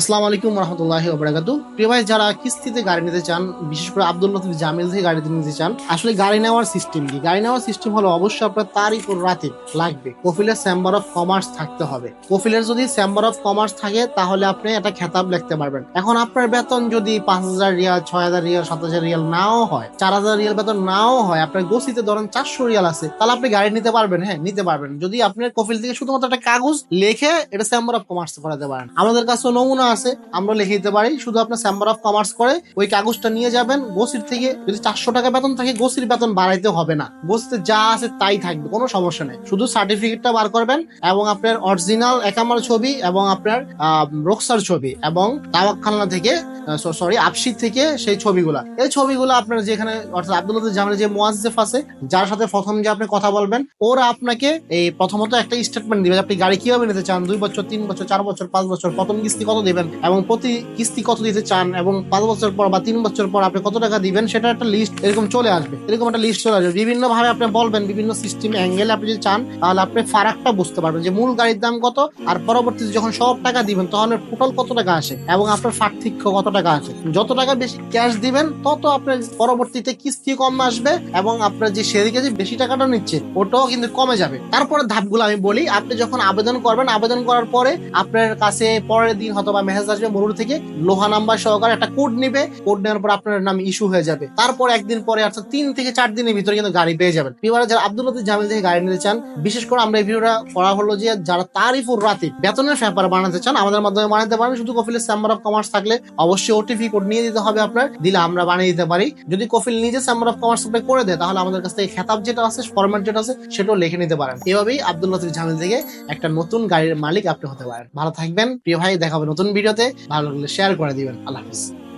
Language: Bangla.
আসসালামু আলাইকুম রহমতুল্লাহি ওবরাকাতু প্রিয় ভাই, যারা কিস্তিতে গাড়ি নিতে চান, বিশেষ করে আব্দুল লতিফ জামিল থেকে গাড়ি নিতে চান, আসলে গাড়ি নেওয়ার সিস্টেম কি? গাড়ি নেওয়ার সিস্টেম হলো অবশ্যই আপনার তারিখ ও রাতে লাগবে। কফিলের চেম্বার অফ কমার্স থাকতে হবে। কফিলের যদি চেম্বার অফ কমার্স থাকে, তাহলে আপনি একটা খেতাব লিখতে পারবেন। এখন আপনার বেতন যদি পাঁচ হাজার রিয়াল, ছয় হাজার রিয়াল, সাত হাজার রিয়াল নাও হয়, চার হাজার রিয়াল বেতন নাও হয়, আপনার গোসিতে ধরেন চারশো রিয়াল আছে, তাহলে আপনি গাড়ি নিতে পারবেন হ্যাঁ নিতে পারবেন। যদি আপনার কফিল থেকে শুধুমাত্র একটা কাগজ লেখে এটা চেম্বার অফ কমার্স করাতে পারেন। আমাদের কাছে নমুনা আছে আমরা লিখে দিতে পারি। শুধু আপনার চেম্বার অফ কমার্স করে ওই কাগজটা নিয়ে যাবেন। গোসির থেকে যদি চারশো টাকা বেতন থাকে, গোসির বেতন বাড়াইতে হবে না। গোসিতে যা আছে তাই থাকবে, কোনো সমস্যা নেই। শুধু সার্টিফিকেটটা বার করবেন এবং আপনার অরিজিনাল একামার ছবি এবং আপনার রোকসার ছবি এবং তাওয়াক্কালনা থেকে সরি আপসি থেকে সেই ছবিগুলা। এই ছবিগুলো আপনার যেখানে, অর্থাৎ আব্দুল্লাহ জামানের যে মোয়াজ্জেফ আছে, যার সাথে প্রথম যে আপনি কথা বলবেন, ওরা আপনাকে এই প্রথমত একটা স্টেটমেন্ট দিবে আপনি গাড়ি কীভাবে নিতে চান, দুই বছর, তিন বছর, চার বছর, পাঁচ বছর, প্রথম কিস্তি কত দিবেন এবং প্রতি কিস্তি কত দিতে চান এবং পাঁচ বছর পর বা তিন বছর পর আপনি কত টাকা দিবেন, সেটা একটা লিস্ট এরকম চলে আসবে। এরকম একটা লিস্ট চলে আসবে। বিভিন্ন ভাবে আপনি বলবেন, বিভিন্ন সিস্টেম অ্যাঙ্গেলে আপনি যদি চান, তাহলে আপনি ফারাকটা বুঝতে পারবেন যে মূল গাড়ির দাম কত, আর পরবর্তীতে যখন সব টাকা দিবেন, তখন টোটাল কত টাকা আসে এবং আপনার পার্থক্য কত টাকা আসে যত টাকা বেশি ক্যাশ দিবেন, তত আপনার পরবর্তীতে কিস্তি কম আসবে এবং আপনার যে সেদিকে যে বেশি টাকাটা নিচ্ছে, ওটাও কিন্তু কমে যাবে। তারপরে ধাপগুলো আমি বলি, আপনি যখন আবেদন করবেন, আবেদন করার পরে আপনার কাছে পরের দিন হয়তো বা মেসেজ আসবে মরুর থেকে, লোহা নাম্বার সহকারে একটা কোড নিবে কোড নেওয়ার পর আপনার নাম ইস্যু হয়ে যাবে। তারপর একদিন পরে, অর্থাৎ তিন থেকে চার দিনের ভিতরে কিন্তু গাড়ি পেয়ে যাবেন। এবারে যারা আব্দুল লতিফ জামিল থেকে গাড়ি নিতে চান, বিশেষ করে আমরা এই ভিডিওটা করা হলো যে যারা তারিফুর রাতে বেতনের ব্যাপারে বানাতে চান, আমাদের মাধ্যমে বানাতে পারেন। শুধু কফিলের চেম্বার অফ কমার্স থাকলে অবশ্যই ওটিপি কোড নিয়ে দিতে হবে আপনার, দিলে আমরা বানিয়ে দিতে পারি। যদি কফিল নিজে চেম্বার অফ কমার্স সাপ্লাই করে দেয়, তাহলে আমাদের কাছ থেকে খেতাব যেটা আছে ফরম্যাট যেটা আছে, সেটাও লিখে নিতে পারেন। এভাবেই আব্দুল লতিফ জামিল থেকে একটা নতুন গাড়ির মালিক আপনি হতে পারেন। ভালো থাকবেন। প্রিয় ভাই দেখাবে নতুন ভিডিওতে। ভালো লাগলে শেয়ার করে দিবেন। আল্লাহ হাফিজ।